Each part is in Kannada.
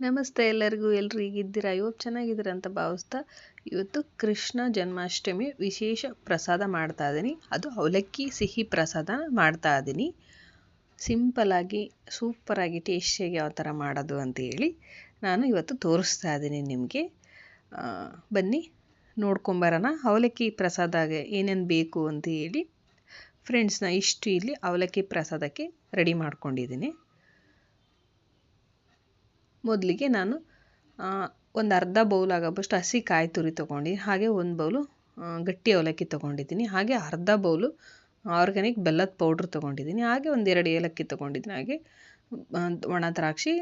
ನಮಸ್ತೆ ಎಲ್ಲರಿಗೂ ಎಲ್ಲರೂ ಈಗಿದ್ದೀರಾ ಇವತ್ತು ಚೆನ್ನಾಗಿದ್ದೀರಾ ಅಂತ ಭಾವಿಸ್ತಾ ಇವತ್ತು ಕೃಷ್ಣ ಜನ್ಮಾಷ್ಟಮಿ ವಿಶೇಷ ಪ್ರಸಾದ ಮಾಡ್ತಾ ಇದ್ದೀನಿ. ಅದು ಅವಲಕ್ಕಿ ಸಿಹಿ ಪ್ರಸಾದ ಮಾಡ್ತಾ ಇದ್ದೀನಿ. ಸಿಂಪಲಾಗಿ ಸೂಪರಾಗಿ ಟೇಸ್ಟಿಯಾಗಿ ಯಾವ ಥರ ಮಾಡೋದು ಅಂತ ಹೇಳಿ ನಾನು ಇವತ್ತು ತೋರಿಸ್ತಾ ಇದ್ದೀನಿ ನಿಮಗೆ. ಬನ್ನಿ, ನೋಡ್ಕೊಂಬರೋಣ. ಅವಲಕ್ಕಿ ಪ್ರಸಾದ ಏನೇನು ಬೇಕು ಅಂತ ಹೇಳಿ ಫ್ರೆಂಡ್ಸ್ನ ಇಷ್ಟು ಇಲ್ಲಿ ಅವಲಕ್ಕಿ ಪ್ರಸಾದಕ್ಕೆ ರೆಡಿ ಮಾಡ್ಕೊಂಡಿದ್ದೀನಿ. ಮೊದಲಿಗೆ ನಾನು ಒಂದು ಅರ್ಧ ಬೌಲ್ ಆಗೋಷ್ಟು ಹಸಿ ಕಾಯಿ ತುರಿ ತೊಗೊಂಡು, ಹಾಗೆ ಒಂದು ಬೌಲು ಗಟ್ಟಿ ಅವಲಕ್ಕಿ ತೊಗೊಂಡಿದ್ದೀನಿ. ಹಾಗೆ ಅರ್ಧ ಬೌಲು ಆರ್ಗ್ಯಾನಿಕ್ ಬೆಲ್ಲದ ಪೌಡ್ರ್ ತೊಗೊಂಡಿದ್ದೀನಿ. ಹಾಗೆ ಒಂದೆರಡು ಏಲಕ್ಕಿ ತೊಗೊಂಡಿದ್ದೀನಿ. ಹಾಗೆ ಒಣ ದ್ರಾಕ್ಷಿ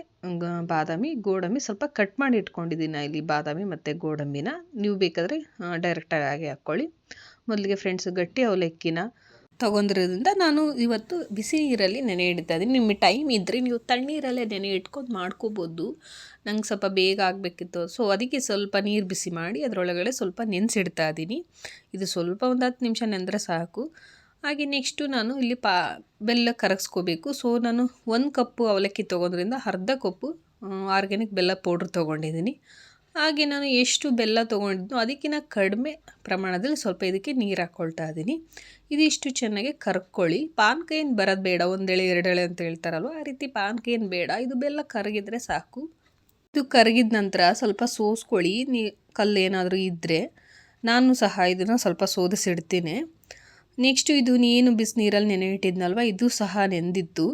ಬಾದಾಮಿ, ಗೋಡಂಬಿ ಸ್ವಲ್ಪ ಕಟ್ ಮಾಡಿ ಇಟ್ಕೊಂಡಿದ್ದೀನಿ ಇಲ್ಲಿ ಬಾದಾಮಿ ಮತ್ತು ಗೋಡಂಬಿನ. ನೀವು ಬೇಕಾದರೆ ಡೈರೆಕ್ಟಾಗಿ ಹಾಗೆ ಹಾಕ್ಕೊಳ್ಳಿ ಮೊದಲಿಗೆ ಫ್ರೆಂಡ್ಸ್ ಗಟ್ಟಿ ಅವಲಕ್ಕಿನ ತೊಗೊಂಡಿರೋದ್ರಿಂದ ನಾನು ಇವತ್ತು ಬಿಸಿ ನೀರಲ್ಲಿ ನೆನೆ ಇಡ್ತಾ ಇದ್ದೀನಿ. ನಿಮಗೆ ಟೈಮ್ ಇದ್ದರೆ ನೀವು ತಣ್ಣೀರಲ್ಲೇ ನೆನೆ ಇಟ್ಕೊಂಡು ಮಾಡ್ಕೋಬೋದು. ನಂಗೆ ಸ್ವಲ್ಪ ಬೇಗ ಆಗಬೇಕಿತ್ತು. ಸೊ ಅದಕ್ಕೆ ಸ್ವಲ್ಪ ನೀರು ಬಿಸಿ ಮಾಡಿ ಅದರೊಳಗಡೆ ಸ್ವಲ್ಪ ನೆನೆಸಿಡ್ತಾ ಇದ್ದೀನಿ. ಇದು ಸ್ವಲ್ಪ ಒಂದು ಹತ್ತು ನಿಮಿಷ ನೆಂದರೆ ಸಾಕು. ಹಾಗೆ ನೆಕ್ಸ್ಟು ನಾನು ಇಲ್ಲಿ ಪಾ, ಬೆಲ್ಲ ಕರಗಿಸ್ಕೋಬೇಕು. ಸೊ ನಾನು ಒಂದು ಕಪ್ಪು ಅವಲಕ್ಕಿ ತೊಗೊಂಡ್ರಿಂದ ಅರ್ಧ ಕಪ್ಪು ಆರ್ಗ್ಯಾನಿಕ್ ಬೆಲ್ಲ ಪೌಡ್ರ್ ತೊಗೊಂಡಿದ್ದೀನಿ. ಹಾಗೆ ನಾನು ಎಷ್ಟು ಬೆಲ್ಲ ತೊಗೊಂಡಿದ್ದು ಅದಕ್ಕಿಂತ ಕಡಿಮೆ ಪ್ರಮಾಣದಲ್ಲಿ ಸ್ವಲ್ಪ ಇದಕ್ಕೆ ನೀರು ಹಾಕ್ಕೊಳ್ತಾ ಇದ್ದೀನಿ. ಇದಿಷ್ಟು ಚೆನ್ನಾಗಿ ಕರ್ಕೊಳ್ಳಿ. ಪಾನ್ಕ ಏನು ಬರೋದು ಬೇಡ, ಒಂದೆಳೆ, ಎರಡೆಳೆ ಅಂತ ಹೇಳ್ತಾರಲ್ವ, ಆ ರೀತಿ ಪಾನ್ಕ ಏನು ಬೇಡ. ಇದು ಬೆಲ್ಲ ಕರಗಿದ್ರೆ ಸಾಕು. ಇದು ಕರಗಿದ ನಂತರ ಸ್ವಲ್ಪ ಸೋಸ್ಕೊಳ್ಳಿ. ನೀ ಕಲ್ಲು ಏನಾದರೂ ಇದ್ದರೆ ನಾನು ಸಹ ಇದನ್ನು ಸ್ವಲ್ಪ ಸೋದಿಸಿಡ್ತೀನಿ. ನೆಕ್ಸ್ಟು ಇದು ನೀನು ಬಿಸಿನೀರಲ್ಲಿ ನೆನೆ ಇಟ್ಟಿದ್ನಲ್ವ ಇದು ಸಹ ನೆಂದಿತ್ತು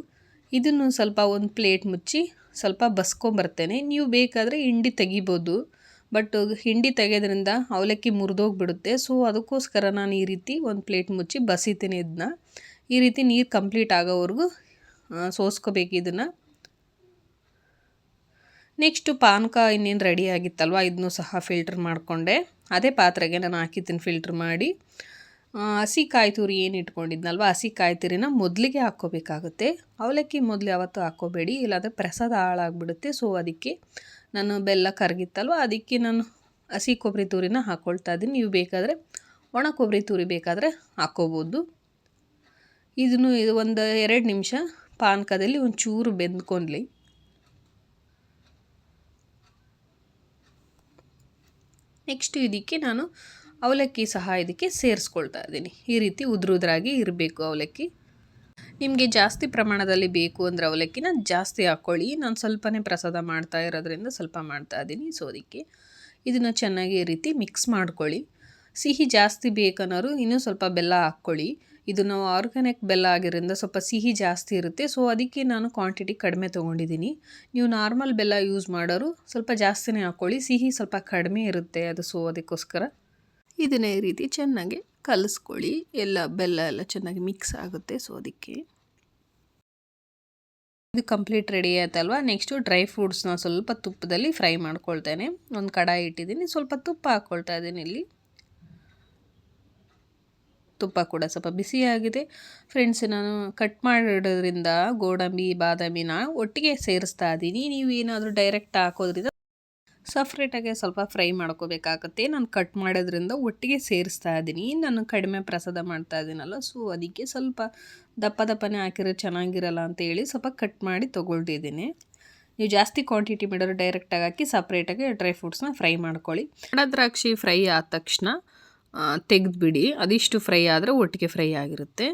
ಇದನ್ನು ಸ್ವಲ್ಪ ಒಂದು ಪ್ಲೇಟ್ ಮುಚ್ಚಿ ಸ್ವಲ್ಪ ಬಸ್ಕೊಂಬರ್ತೇನೆ. ನೀವು ಬೇಕಾದರೆ ಹಿಂಡಿ ತೆಗಿಬೋದು. ಬಟ್ ಹಿಂಡಿ ತೆಗೆಯೋದ್ರಿಂದ ಅವಲಕ್ಕಿ ಮುರಿದೋಗ್ಬಿಡುತ್ತೆ. ಸೊ, ಅದಕ್ಕೋಸ್ಕರ ನಾನು ಈ ರೀತಿ ಒಂದು ಪ್ಲೇಟ್ ಮುಚ್ಚಿ ಬಸಿತೀನಿ ಇದನ್ನ ಈ ರೀತಿ ನೀರು ಕಂಪ್ಲೀಟ್ ಆಗೋವರೆಗೂ ಸೋಸ್ಕೋಬೇಕು ಇದನ್ನು. ನೆಕ್ಸ್ಟು ಪಾನಕ ಇನ್ನೇನು ರೆಡಿ ಆಗಿತ್ತಲ್ವ? ಇದನ್ನೂ ಸಹ ಫಿಲ್ಟ್ರ್ ಮಾಡಿಕೊಂಡೆ. ಅದೇ ಪಾತ್ರೆಗೆ ನಾನು ಹಾಕಿದ್ದೀನಿ ಫಿಲ್ಟ್ರ್ ಮಾಡಿ. ಹಸಿ ಕಾಯಿ ತುರಿ ಏನು ಇಟ್ಕೊಂಡಿದ್ನಲ್ವ? ಹಸಿ ಕಾಯಿ ತುರಿನ ಮೊದಲಿಗೆ ಹಾಕ್ಕೋಬೇಕಾಗುತ್ತೆ. ಅವಲಕ್ಕಿ ಮೊದಲು ಯಾವತ್ತೂ ಹಾಕ್ಕೋಬೇಡಿ, ಇಲ್ಲಾಂದರೆ ಪ್ರಸಾದ ಹಾಳಾಗ್ಬಿಡುತ್ತೆ. ಸೊ ಅದಕ್ಕೆ ನಾನು ಬೆಲ್ಲ ಕರಗಿತ್ತಲ್ವ ಅದಕ್ಕೆ ನಾನು ಹಸಿ ಕೊಬ್ಬರಿ ತುರಿನ ಹಾಕ್ಕೊಳ್ತಾ ಇದ್ದೀನಿ. ನೀವು ಬೇಕಾದರೆ ಒಣ ಕೊಬ್ಬರಿ ತುರಿ ಬೇಕಾದರೆ ಹಾಕ್ಕೋಬೋದು. ಇದನ್ನು ಒಂದು ಎರಡು ನಿಮಿಷ ಪಾನಕದಲ್ಲಿ ಒಂಚೂರು ಚೂರು ಬೆಂದ್ಕೊಂಡ್ಲಿ. ನೆಕ್ಸ್ಟ್ ಇದಕ್ಕೆ ನಾನು ಅವಲಕ್ಕಿ ಸಹ ಇದಕ್ಕೆ ಸೇರಿಸ್ಕೊಳ್ತಾ ಇದ್ದೀನಿ. ಈ ರೀತಿ ಉದ್ರುದ್ರಾಗಿ ಇರಬೇಕು ಅವಲಕ್ಕಿ. ನಿಮಗೆ ಜಾಸ್ತಿ ಪ್ರಮಾಣದಲ್ಲಿ ಬೇಕು ಅಂದರೆ ಅವಲಕ್ಕಿನ ಜಾಸ್ತಿ ಹಾಕ್ಕೊಳ್ಳಿ. ನಾನು ಸ್ವಲ್ಪನೇ ಪ್ರಸಾದ ಮಾಡ್ತಾ ಇರೋದ್ರಿಂದ ಸ್ವಲ್ಪ ಮಾಡ್ತಾ ಇದ್ದೀನಿ. ಸೊ ಅದಕ್ಕೆ ಇದನ್ನು ಚೆನ್ನಾಗಿ ಈ ರೀತಿ ಮಿಕ್ಸ್ ಮಾಡ್ಕೊಳ್ಳಿ. ಸಿಹಿ ಜಾಸ್ತಿ ಬೇಕನ್ನೋರು ಇನ್ನೂ ಸ್ವಲ್ಪ ಬೆಲ್ಲ ಹಾಕ್ಕೊಳ್ಳಿ. ಇದು ನಾವು ಆರ್ಗ್ಯಾನಿಕ್ ಬೆಲ್ಲ ಆಗಿರೋದ್ರಿಂದ ಸ್ವಲ್ಪ ಸಿಹಿ ಜಾಸ್ತಿ ಇರುತ್ತೆ. ಸೊ ಅದಕ್ಕೆ ನಾನು ಕ್ವಾಂಟಿಟಿ ಕಡಿಮೆ ತೊಗೊಂಡಿದ್ದೀನಿ. ನೀವು ನಾರ್ಮಲ್ ಬೆಲ್ಲ ಯೂಸ್ ಮಾಡೋರು ಸ್ವಲ್ಪ ಜಾಸ್ತಿನೇ ಹಾಕ್ಕೊಳ್ಳಿ. ಸಿಹಿ ಸ್ವಲ್ಪ ಕಡಿಮೆ ಇರುತ್ತೆ ಅದು. ಸೊ ಅದಕ್ಕೋಸ್ಕರ ಇದನ್ನೇ ರೀತಿ ಚೆನ್ನಾಗಿ ಕಲಿಸ್ಕೊಳ್ಳಿ. ಎಲ್ಲ ಬೆಲ್ಲ ಎಲ್ಲ ಚೆನ್ನಾಗಿ ಮಿಕ್ಸ್ ಆಗುತ್ತೆ. ಸೊ ಅದಕ್ಕೆ ಇದು ಕಂಪ್ಲೀಟ್ ರೆಡಿ ಆಯ್ತಲ್ವ? ನೆಕ್ಸ್ಟು ಡ್ರೈ ಫ್ರೂಟ್ಸ್ನ ಸ್ವಲ್ಪ ತುಪ್ಪದಲ್ಲಿ ಫ್ರೈ ಮಾಡ್ಕೊಳ್ತೇನೆ. ಒಂದು ಕಡಾಯಿ ಇಟ್ಟಿದ್ದೀನಿ. ಸ್ವಲ್ಪ ತುಪ್ಪ ಹಾಕ್ಕೊಳ್ತಾ ಇದ್ದೀನಿ ಇಲ್ಲಿ. ತುಪ್ಪ ಕೂಡ ಸ್ವಲ್ಪ ಬಿಸಿಯಾಗಿದೆ ಫ್ರೆಂಡ್ಸ್ ನಾನು ಕಟ್ ಮಾಡಿಡೋದ್ರಿಂದ ಗೋಡಂಬಿ, ಬಾದಾಮಿನ ಒಟ್ಟಿಗೆ ಸೇರಿಸ್ತಾ ಇದ್ದೀನಿ. ನೀವು ಏನಾದರೂ ಡೈರೆಕ್ಟ್ ಹಾಕೋದ್ರಿಂದ ಸಪ್ರೇಟಾಗಿ ಸ್ವಲ್ಪ ಫ್ರೈ ಮಾಡ್ಕೋಬೇಕಾಗತ್ತೆ. ನಾನು ಕಟ್ ಮಾಡೋದ್ರಿಂದ ಒಟ್ಟಿಗೆ ಸೇರಿಸ್ತಾ ಇದ್ದೀನಿ. ನಾನು ಕಡಿಮೆ ಪ್ರಸಾದ ಮಾಡ್ತಾ ಇದ್ದೀನಲ್ಲ ಸೊ ಅದಕ್ಕೆ ಸ್ವಲ್ಪ ದಪ್ಪ ದಪ್ಪನೇ ಹಾಕಿರೋ ಚೆನ್ನಾಗಿರಲ್ಲ ಅಂತ ಹೇಳಿ ಸ್ವಲ್ಪ ಕಟ್ ಮಾಡಿ ತೊಗೊಳ್ತಿದ್ದೀನಿ. ನೀವು ಜಾಸ್ತಿ ಕ್ವಾಂಟಿಟಿ ಮಾಡೋರು ಡೈರೆಕ್ಟಾಗಿ ಹಾಕಿ ಸಪ್ರೇಟಾಗಿ ಡ್ರೈ ಫ್ರೂಟ್ಸ್ನ ಫ್ರೈ ಮಾಡ್ಕೊಳ್ಳಿ. ದ್ರಾಕ್ಷಿ ಫ್ರೈ ಆದ ತಕ್ಷಣ ತೆಗೆದುಬಿಡಿ. ಅದಿಷ್ಟು ಫ್ರೈ ಆದರೆ ಒಟ್ಟಿಗೆ ಫ್ರೈ ಆಗಿರುತ್ತೆ.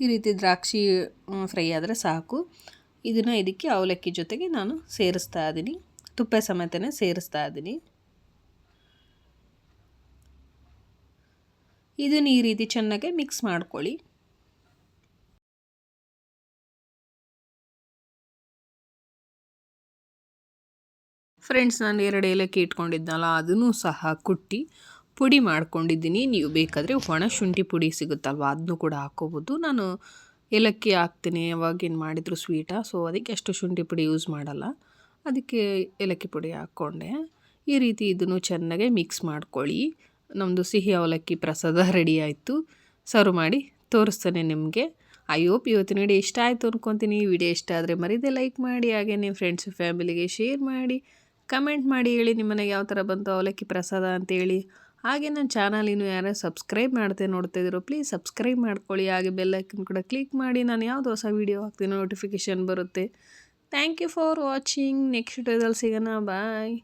ಈ ರೀತಿ ದ್ರಾಕ್ಷಿ ಫ್ರೈ ಆದರೆ ಸಾಕು. ಇದನ್ನು ಇದಕ್ಕೆ ಅವಲಕ್ಕಿ ಜೊತೆಗೆ ನಾನು ಸೇರಿಸ್ತಾ ಇದ್ದೀನಿ. ತುಪ್ಪ ಸಮೇತನೇ ಸೇರಿಸ್ತಾ ಇದ್ದೀನಿ. ಇದನ್ನು ಈ ರೀತಿ ಚೆನ್ನಾಗಿ ಮಿಕ್ಸ್ ಮಾಡ್ಕೊಳ್ಳಿ. ಫ್ರೆಂಡ್ಸ್ ನಾನು ಎರಡು ಏಲಕ್ಕಿ ಇಟ್ಕೊಂಡಿದ್ದಲ್ಲ ಅದನ್ನು ಸಹ ಕುಟ್ಟಿ ಪುಡಿ ಮಾಡ್ಕೊಂಡಿದ್ದೀನಿ. ನೀವು ಬೇಕಾದರೆ ಒಣ ಶುಂಠಿ ಪುಡಿ ಸಿಗುತ್ತಲ್ವ, ಅದನ್ನು ಕೂಡ ಹಾಕ್ಕೋಬೋದು. ನಾನು ಏಲಕ್ಕಿ ಹಾಕ್ತೀನಿ ಅವಾಗೇನು ಮಾಡಿದ್ರು ಸ್ವೀಟಾ ಸೊ ಅದಕ್ಕೆ ಅಷ್ಟು ಶುಂಠಿ ಪುಡಿ ಯೂಸ್ ಮಾಡಲ್ಲ. ಅದಕ್ಕೆ ಏಲಕ್ಕಿ ಪುಡಿ ಹಾಕ್ಕೊಂಡೆ. ಈ ರೀತಿ ಇದನ್ನು ಚೆನ್ನಾಗೆ ಮಿಕ್ಸ್ ಮಾಡ್ಕೊಳ್ಳಿ. ನಮ್ಮದು ಸಿಹಿ ಅವಲಕ್ಕಿ ಪ್ರಸಾದ ರೆಡಿ ಆಯಿತು. ಸರ್ವ್ ಮಾಡಿ ತೋರಿಸ್ತೇನೆ ನಿಮಗೆ. ಐ ಹೋಪ್ ಇವತ್ತಿನ ವಿಡಿಯೋ ಇಷ್ಟ ಆಯಿತು ಅಂದ್ಕೊತೀನಿ ವಿಡಿಯೋ ಇಷ್ಟ ಆದರೆ ಮರಿದೇ ಲೈಕ್ ಮಾಡಿ, ಹಾಗೆ ನಿಮ್ಮ ಫ್ರೆಂಡ್ಸ್ ಫ್ಯಾಮಿಲಿಗೆ ಶೇರ್ ಮಾಡಿ. ಕಮೆಂಟ್ ಮಾಡಿ ಹೇಳಿ ನಿಮ್ಮನೆಗೆ ಯಾವ ಥರ ಬಂತು ಅವಲಕ್ಕಿ ಪ್ರಸಾದ ಅಂತೇಳಿ. ಹಾಗೆ ನನ್ನ ಚಾನಲ್ ಇನ್ನು ಯಾರು ಸಬ್ಸ್ಕ್ರೈಬ್ ಮಾಡ್ತೆ ನೋಡ್ತಾ ಇದ್ದೀರೋ ಪ್ಲೀಸ್ ಸಬ್ಸ್ಕ್ರೈಬ್ ಮಾಡ್ಕೊಳ್ಳಿ. ಹಾಗೆ ಬೆಲ್ಲೈಕನ್ ಕೂಡ ಕ್ಲಿಕ್ ಮಾಡಿ, ನಾನು ಯಾವುದು ಹೊಸ ವೀಡಿಯೋ ಹಾಕ್ತೀನಿ ನೋಟಿಫಿಕೇಷನ್ ಬರುತ್ತೆ. Thank you for watching next ವಿಡಿಯೋದಲ್ಲಿ ಸಿಗೋಣ. ಬಾಯ್